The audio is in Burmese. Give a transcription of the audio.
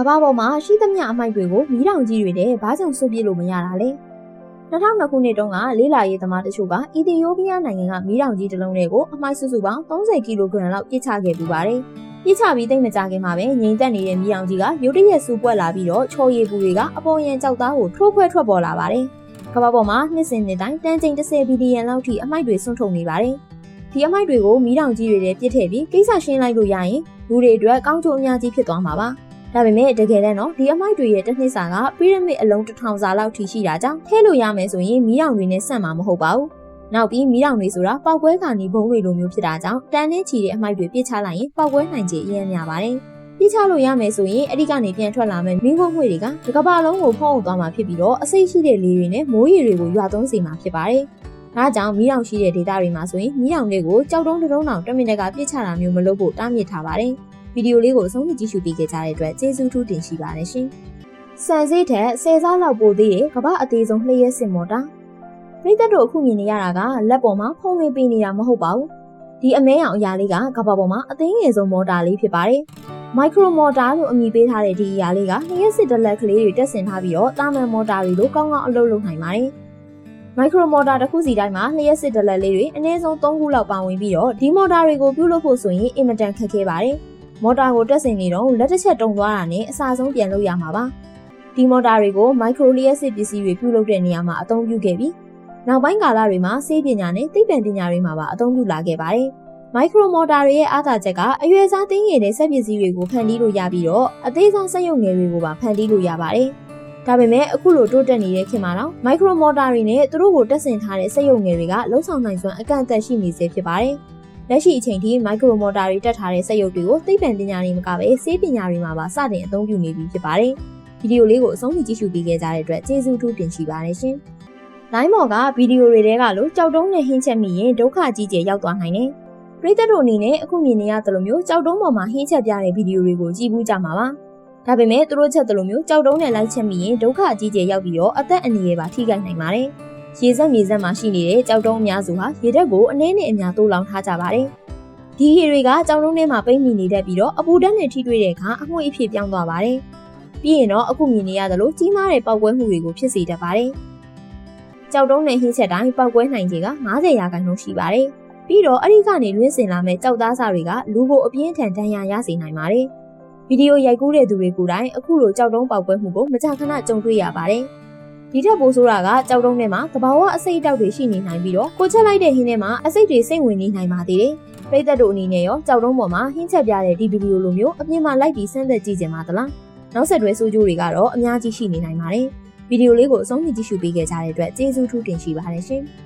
ကမ္ဘာပေါ်မှာရှိသမျှအမိုက်တွေကိုမီးတောင်ကြီးတွေတဲ့ဘာကြောင့်ဆွပြစ်လို့မရတာလဲ2002ခုနှစ်တုန်းကလေးလာရေးသမားတချို့ကအီသီယိုးပီးယားနိုင်ငံကမီးတောင်ကြီးတစ်လုံးတွေကိုအမိုက်စုစုပေါင်း30ကီလိုဂရမ်လောက်ပစ်ချခဲ့ပူပါတယ်။ပစ်ချပြီးသိမ့်မကြခင်မှာပဲငိန်တက်နေတဲ့မီးတောင်ကြီးကရုတ်တရက်ဆူပွက်လာပြီးတော့ချော်ရည်ပူတွေကအပေါ်ယံကြောက်သားကိုထိုးခွဲထွက်ပေါ်လာပါတယ်။ကမ္ဘာပေါ်မှာနှစ်စဉ်နှစ်တိုင်းတန်ချိန်30ဘီလီယံလောက်ထိအမိုက်တွေဆွန့်ထုတ်နေပါတယ်။ဒီအမိုက်တွေကိုမီးတောင်ကြီးတွေထဲပစ်ထည့်ပြီးကိစ္စရှင်းလိုက်လို့ရရင်လူတွေအတွက်ကောင်းကျိုးအများကြီးဖြစ်သွားမှာပါ။ ဒါပေမဲ့တကယ်တမ်းတော့ဒီအမိုက်တွေရဲ့တစ်နှစ်စာကပီရမစ်အလုံးတစ်ထောင်စာလောက်ထိရှိတာကြောင့်ထဲလို့ရမယ်ဆိုရင်မီးတောင်တွေနဲ့ဆန့်မှာမဟုတ်ပါဘူး။နောက်ပြီးမီးတောင်တွေဆိုတာပောက်ကွဲခါနီဘုံတွေလိုမျိုးဖြစ်တာကြောင့်တန်နဲ့ချီတဲ့အမိုက်တွေပြစ်ချလိုက်ရင်ပောက်ကွဲနိုင်ခြေအများများပါတယ်။ပြစ်ချလို့ရမယ်ဆိုရင်အဲ့ဒီကနေပြန်ထွက်လာမယ့်မင်းခွန်းငွေတွေကတစ်ကမ္ဘာလုံးကိုဖုံးအောင်သွားမှာဖြစ်ပြီးတော့အစိတ်ရှိတဲ့လေတွေနဲ့မိုးရေတွေကိုရွာသွန်းစေမှာဖြစ်ပါတယ်။ဒါကြောင့်မီးတောင်ရှိတဲ့ဒေသတွေမှာဆိုရင်မီးတောင်တွေကိုကြောက်တုံးတုံးတောင်တမင်တကာပြစ်ချတာမျိုးမလုပ်ဖို့တားမြစ်ထားပါတယ်။ ဗီဒီယိုလေးကိုအဆုံးထိကြည့်ရှုပေးခဲ့ကြတဲ့အတွက်ကျေးဇူးထူးတင်ရှိပါတယ်ရှင်။ဆန်စေးထက်ဆယ်စားလောက်ပိုသေးတဲ့ကမ္ဘာအသေးဆုံးလျှက်စစ်မော်တာပြည်သက်တို့အခုမြင်နေရတာကလက်ပေါ်မှာဖုံးလေးပေးနေတာမဟုတ်ပါဘူး။ဒီအမဲအောင်အရာလေးကကမ္ဘာပေါ်မှာအသေးငယ်ဆုံးမော်တာလေးဖြစ်ပါတယ်။မိုက်ခရိုမော်တာလို့အမည်ပေးထားတဲ့ဒီအရာလေးကလျှက်စစ်တလက်ကလေးတွေတက်ဆင်ထားပြီးတော့တာမန်မော်တာတွေလိုကောင်းကောင်းအလုပ်လုပ်နိုင်ပါတယ်။မိုက်ခရိုမော်တာတစ်ခုစီတိုင်းမှာလျှက်စစ်တလက်လေးတွေအနည်းဆုံး3ခုလောက်ပါဝင်ပြီးတော့ဒီမော်တာတွေကိုပြုလုပ်ဖို့ဆိုရင်အင်မတန်ခက်ခဲပါတယ်။ မော်တာကိုတက်ဆင်နေတော့လက်တစ်ချက်တုံသွားတာနဲ့အစားဆုံးပြန်လုပ်ရမှာပါ။ဒီမော်တာတွေကိုမိုက်ခရိုလျှက်စစ်ပစ္စည်းတွေပြုလုပ်တဲ့နေရာမှာအသုံးပြုခဲ့ပြီးနောက်ပိုင်းကာလတွေမှာဆေးပညာနဲ့သိပ္ပံပညာတွေမှာပါအသုံးပြုလာခဲ့ပါတယ်။မိုက်ခရိုမော်တာတွေရဲ့အားသာချက်ကအရွယ်စားသိငယ်တဲ့စက်ပစ္စည်းတွေကိုဖန်တီးလို့ရပြီးတော့အသေးစားစက်ရုံငယ်တွေကိုပါဖန်တီးလို့ရပါတယ်။ဒါပေမဲ့အခုလိုတိုးတက်နေတဲ့ခေတ်မှာတော့မိုက်ခရိုမော်တာတွေနဲ့သူတို့ကိုတက်ဆင်ထားတဲ့စက်ရုံငယ်တွေကလုံဆောင်နိုင်စွမ်းအကန့်အသတ်ရှိနေစေဖြစ်ပါတယ်။ လက်ရှိအချိန်ထိမိုက်ခရိုမော်တာတွေတက်ထားတဲ့စက်ရုပ်တွေကိုသိပ္ပံပညာတွေမကပဲဆေးပညာတွေမှာပါစတင်အသုံးပြုနေပြီဖြစ်ပါတယ်။ဗီဒီယိုလေးကိုအဆုံးထိကြည့်ရှုပေးခဲ့ကြတဲ့အတွက်ကျေးဇူးထူးတင်ရှိပါတယ်ရှင်။လိုင်းမော်ကဗီဒီယိုတွေထဲကလို့ကြောက်တုံးနဲ့ဟင်းချက်မိရင်ဒုက္ခကြီးကျယ်ရောက်သွားနိုင်တယ်။ပရိသတ်တို့အနေနဲ့အခုမြင်နေရသလိုမျိုးကြောက်တုံးပေါ်မှာဟင်းချက်ပြတဲ့ဗီဒီယိုတွေကိုကြည့်ဘူးကြမှာပါ။ဒါပေမဲ့သူတို့ချက်သလိုမျိုးကြောက်တုံးနဲ့လိုက်ချက်မိရင်ဒုက္ခကြီးကျယ်ရောက်ပြီးတော့အသက်အန္တရာယ်ပါထိခိုက်နိုင်ပါတယ်။ ရေစက်မြေစက်မှာရှိနေတဲ့ကြောက်တုံးအများစုဟာရေဓာတ်ကိုအနည်းနဲ့အများတိုးလောင်ထားကြပါတယ်။ဒီရေတွေကကြောက်တုံးထဲမှာပိတ်မိနေတတ်ပြီးတော့အပူဓာတ်နဲ့ထိတွေ့တဲ့အခါအမွှေးအဖြစ်ပြောင်းသွားပါတယ်။ပြီးရင်တော့အခုမြင်နေရသလိုကြီးမားတဲ့ပောက်ကွဲမှုတွေကိုဖြစ်စေတတ်ပါတယ်။ကြောက်တုံးနဲ့ဟင်းချက်တိုင်းပောက်ကွဲနိုင်ခြေက90ရာခိုင်နှုန်းရှိပါတယ်။ပြီးတော့အဲ့ဒီကနေလွင့်စင်လာမဲ့ကြောက်သားစာတွေကလူကိုအပြင်းထန်ဒဏ်ရာရစေနိုင်ပါတယ်။ဗီဒီယိုရိုက်ကူးတဲ့သူတွေကိုယ်တိုင်အခုလိုကြောက်တုံးပောက်ကွဲမှုကိုမကြာခဏကြုံတွေ့ရပါတယ်။ ဒီထက်ပိုဆိုးတာကကြောက်တုံးထဲမှာတဘာဝအစိတ်အတောက်တွေရှိနေနိုင်ပြီးတော့ကိုချက်လိုက်တဲ့ဟင်းထဲမှာအစိတ်တွေစိတ်ဝင်နေနိုင်ပါသေးတယ်။ပိတ်သက်တို့အနေနဲ့ရောကြောက်တုံးပေါ်မှာဟင်းချက်ပြတဲ့ဒီဗီဒီယိုလိုမျိုးအပြင်မှာလိုက်ပြီးဆန်းသက်ကြည့်ကြပါသလား။နောက်ဆက်တွဲဆိုးကျိုးတွေကတော့အများကြီးရှိနေနိုင်ပါတယ်။ဗီဒီယိုလေးကိုအဆုံးထိကြည့်ရှုပေးခဲ့ကြတဲ့အတွက်ကျေးဇူးထူးတင်ရှိပါတယ်ရှင်။